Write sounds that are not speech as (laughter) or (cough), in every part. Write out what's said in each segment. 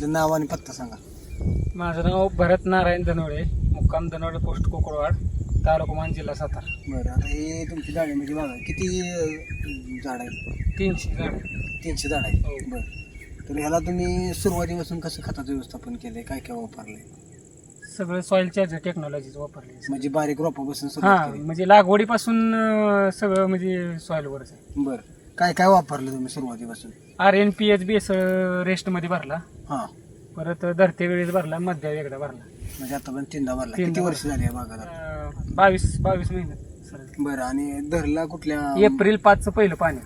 तिथलं नाव आणि पत्ता सांगा. माझं नाव भरत नारायण धनवडे मुक्काम धनवडे पोस्ट कोकळवाड तालुका मान जिल्हा सातारा. बरं आता हे तुमची डाळिंबाची बाग आहे किती अं, झाड आहे तीनशे झाड तीनशे झाड आहे हो. बरं. तर ह्याला तुम्ही सुरुवातीपासून कसं खताचं व्यवस्थापन केलंय? काय काय वापरलंय? सगळं सॉइल चार्जर टेक्नॉलॉजीच वापरले. म्हणजे बारीक रोपापासून हा सुरुवात केली. म्हणजे लागवडीपासून अं, सगळं म्हणजे सॉइलवरच आहे. बरं. काय काय वापरलं तुम्ही सुरुवातीपासून? R N P H base रेस्टमध्ये भरला. हां. परत धरते वेळेस भरला मध्या एकदा भरला. म्हणजे आता पण तीनदा भरला. तीनदा किती वर्ष झाली या बागाला अं, बावीस बावीस महिने. सर. बरं आणि धरला कुठल्या? एप्रिल पाचचं पहिलं पाणी.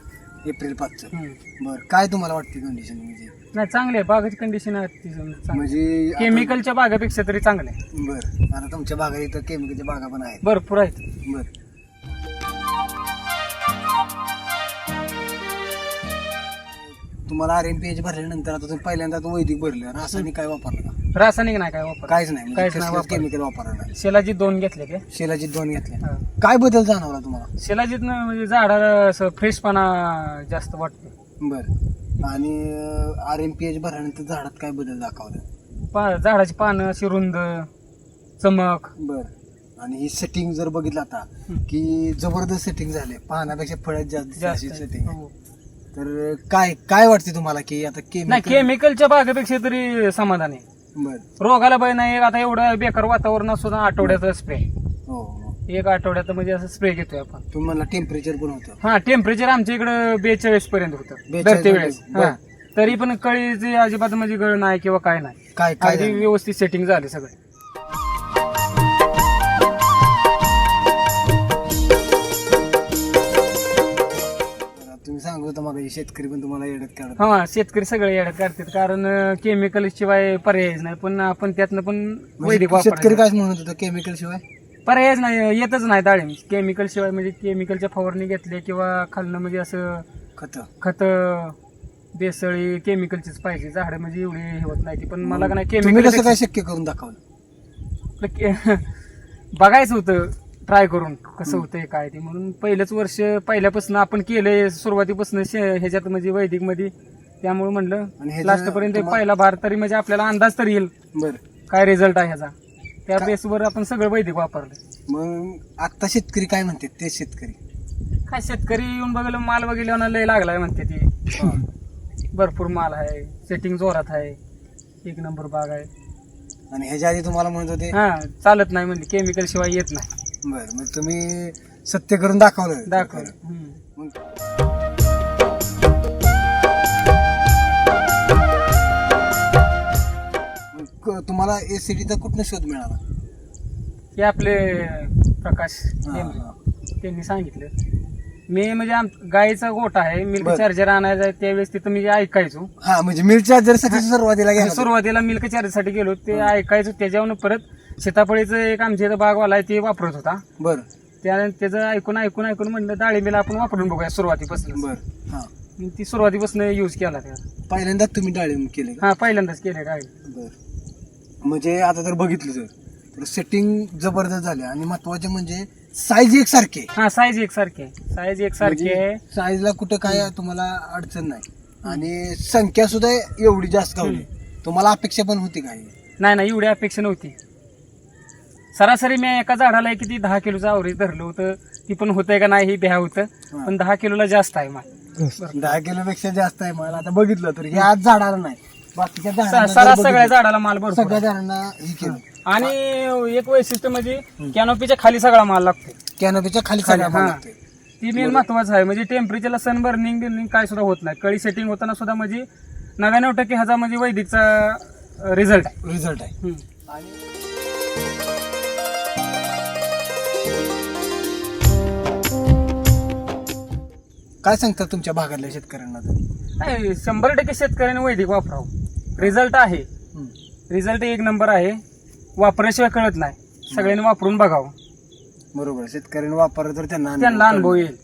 एप्रिल पाचचं. हम्म. बरं काय तुम्हाला वाटते कंडिशन म्हणजे? नाही चांगले आहे. बागाची कंडिशन आहे ती चांगली. म्हणजे आता- केमिकलच्या बागापेक्षा तरी चांगले आहे. बरं आता तुमच्या बागा इथं केमिकलच्या बागा पण आहेत. भरपूर आहेत. बरं. तुम्हाला आर एम पी एच भरल्यानंतर आता तुम्ही पहिल्यांदा तो वैदिक भरलं. रासायनिक काय वापरलं का? रासायनिक नाही काय वापर काहीच नाही काहीच नाही वापरलं. केमिकल वापरलं नाही. शेलाजी दोन घेतले काय शेलाची दोन घेतल्या काय बदल जाणवला तुम्हाला? शेलाजीत म्हणजे झाडाला असं फ्रेशपणा जास्त वाटतो. बरं. आणि आर एम पी एच भरल्यानंतर झाडात काय बदल दाखवलं? पा झाडाची पानं अशी रुंद चमक. बरं. आणि ही सेटिंग जर बघितलं आता हं. की जबरदस्त सेटिंग झाले. पाहण्यापेक्षा फळात जास्त जास्त सेटिंग. हो. तर काय काय वाटते तुम्हाला की आता नाही केमिकल केमिकलच्या बागेपेक्षा तरी समाधान आहे. बरं. रोगाला बाई नाही आता एवढं बेकार वातावरण असुद्धा आठवड्याचा स्प्रे हो. हो एक आठवड्यात म्हणजे असं स्प्रे घेतोय आपण. तुम्ही म्हणला टेम्परेचर पण होतं. हा टेम्परेचर आमच्या इकडे बेचाळीस पर्यंत होतं. 42 धरते वेळेस. बरं. हा. तरी पण कळीची अजिबात म्हणजे गळ नाही किंवा काय नाही. काय काय अगदी झालं? व्यवस्थित सेटिंग झाले सगळे. होता मग शेतकरी पण तुम्हाला काढत हा शेतकरी सगळे येड्यात काढतात कारण केमिकल शिवाय पर्यायच नाही. पण आपण त्यातनं पण वैदिक म्हणजे शेतकरी काय म्हणत होतं केमिकल शिवाय? पर्यायच नाही येतच नाही डाळिंब. केमिकल शिवाय म्हणजे केमिकलच्या फवारणी घेतल्या किंवा खालनं म्हणजे असं खत. खत बेसळी केमिकलचीच पाहिजे. झाडं म्हणजे एवढी हे होत नाही ती. पण मला का नाही तुम्ही कसं केमिकल काय शक्य करून दाखवलं? (laughs) बघायचं होतं. ट्राय करून कसं होतंय काय ते म्हणून पहिलंच वर्ष पहिल्यापासून आपण केलंय सुरुवातीपासून ह्याच्यात म्हणजे वैदिकमध्ये त्यामुळे म्हणलं लास्ट पर्यंत पहिला भार तरी म्हणजे आपल्याला अंदाज तरी येईल. बरं. काय रिझल्ट आहे ह्याचा. त्या बेसवर आपण सगळं वैदिक वापरलं मग आता शेतकरी काय म्हणते ते शेतकरी. काय शेतकरी येऊन बघलं माल बघितल्यावर लय लागलाय म्हणते ती. भरपूर माल आहे सेटिंग जोरात आहे एक नंबर बाग आहे. आणि ह्याच्या आधी तुम्हाला म्हणत होते हा चालत नाही म्हणजे केमिकल शिवाय येत नाही. बरं मग तुम्ही सत्य करून दाखवलं दाखव हम्म. मग मग क- तुम्हाला एसीडीचा कुठनं शोध मिळाला हे आपले प्रकाश हा, हेमरे, हा. त्यांनी सांगितलं मी म्हणजे आम गायीचा गोठा आहे मिल्क बरं. चार्जर आणायचा आहे, त्यावेळेस तिथं मी ऐकायचो हा म्हणजे मिरच्या जर साठी सुरुवातीला. सुरुवातीला मिल्क चार्जरसाठी गेलो ते ऐकायचो त्याच्यावरून परत सीताफळीचं एक आमच्या इथं बागवाला आहे ते वापरत होता. बरं. त्या त्याचं ऐकून ऐकून ऐकून म्हणलं डाळिंबीला आपण वापरून बघूया सुरुवातीपासून बरं. हा. ती सुरुवातीपासून युज केला त्या पहिल्यांदाच तुम्ही डाळिंब केले का? हा पहिल्यांदाच केले डाळिंब. बरं. म्हणजे आता जर बघितलं जर तर सेटिंग जबरदस्त झाले आणि महत्त्वाचे म्हणजे साईज एक सारखे हा साईज एक सारखी आहे साईज एक सारखी आहे साईजला कुठं काय तुम्हाला अडचण नाही. आणि संख्या सुद्धा एवढी जास्त गावली. तुम्हाला अपेक्षा पण होती काही नाही नाही एवढी अपेक्षा नव्हती. सरासरी मी एका झाडाला किती दहा किलोचं आवरेज धरलं होतं. ती पण होतंय का नाही हे भ्या होतं. हा. पण दहा किलोला जास्त आहे माल. दहा किलो पेक्षा जास्त आहे मला. आता बघितलं तर हे आज झाडाला नाही. बाकीच्या स- झाडांना जर सरास सगळ्या बघितलं, झाडाला माल भरपूर सगळ्या आहे. झाडांना हे केलं. आणि एक वैशिष्ट्य म्हणजे कॅनोपीच्या खाली सगळा माल लागतो कॅनोपीच्या खाली खाली, सगळा माल हा. लागतोय. ती मेन महत्वाचं आहे. म्हणजे टेम्परेचरला सन बर्निंग बिर्निंग काय सुद्धा होत नाही. कळी सेटिंग होताना सुद्धा म्हणजे नव्याण्णव टक्के ह्याचा म्हणजे वैदिकचा रिझल्ट आहे. रिझल्ट आहे. आणि काय सांगतात तुमच्या भागातल्या शेतकऱ्यांना तुम्ही? नाही शंभर टक्के शेतकऱ्यांनी वैदिक वापरावं. रिझल्ट आहे. रिझल्ट एक नंबर आहे. वापरल्याशिवाय कळत नाही. सगळ्यांनी वापरून बघावं. बरोबर. शेतकऱ्यांनी वापरलं तर त्यांना त्यांना अनुभव येईल.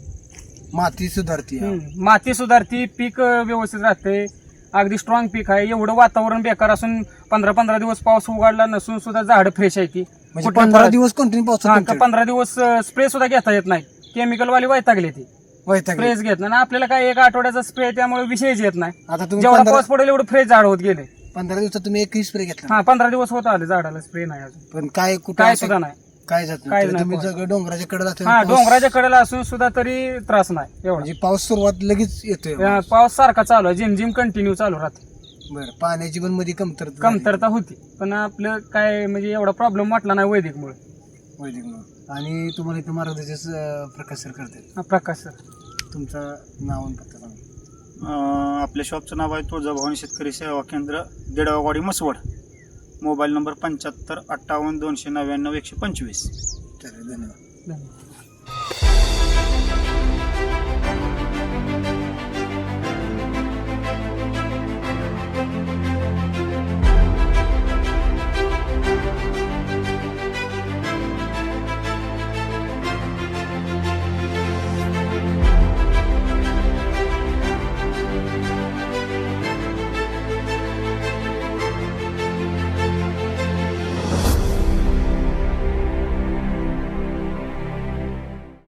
माती सुधारती हम्म. माती सुधारती पीक अं, व्यवस्थित राहते. अगदी स्ट्रॉंग पीक आहे. एवढं वातावरण बेकार असून पंधरा पंधरा दिवस पाऊस उघडला नसून सुद्धा झाडं फ्रेश आहे ती. म्हणजे पंधरा दिवस कंटिन्यू पाऊस का पंधरा दिवस स्प्रे सुद्धा घेता येत नाही. केमिकल वाली वैतागली ती. वैताग फ्रेश घेत नाही. आणि आपल्याला काय एक आठवड्याचा स्प्रे त्यामुळे विषयच येत नाही. आता तुम्ही जेवढा पंधरा पाऊस पडेल एवढं फ्रेश झाड होत गेले. पंधरा दिवसात तुम्ही एकही स्प्रे घेतला हा पंधरा दिवस होत आले झाडाला स्प्रे नाही अजून. पण काय कुठं काय असं- सुद्धा नाही. काय जात काय नाही तुम्ही. सगळं डोंगराच्या कडे हा डोंगराच्या कडेला असून सुद्धा तरी त्रास नाही एवढा. म्हणजे पाऊस सुरुवात लगेच येतोय पाऊस सारखा चालू आहे. जिम जिम कंटिन्यू चालू राहते. बरं पाण्याची पण मध्ये कमतरता कमतरता होती. पण आपलं काय म्हणजे एवढा प्रॉब्लेम वाटला नाही वैदिकमुळे. वैदिक म्हणून. आणि तुम्हाला इथं मार्गदर्शन प्रकाश सर करते हा, प्रकाश सर तुमचं नाव आणि पत्ता सांगा. अं, आपल्या शॉपचं नाव आहे तुळजाभवानी शेतकरी सेवा केंद्र देडवावाडी मसवड मोबाईल नंबर पंच्याहत्तर अठ्ठावन्न दोनशे नव्याण्णव एकशे पंचवीस. चालेल धन्यवाद. धन्यवाद.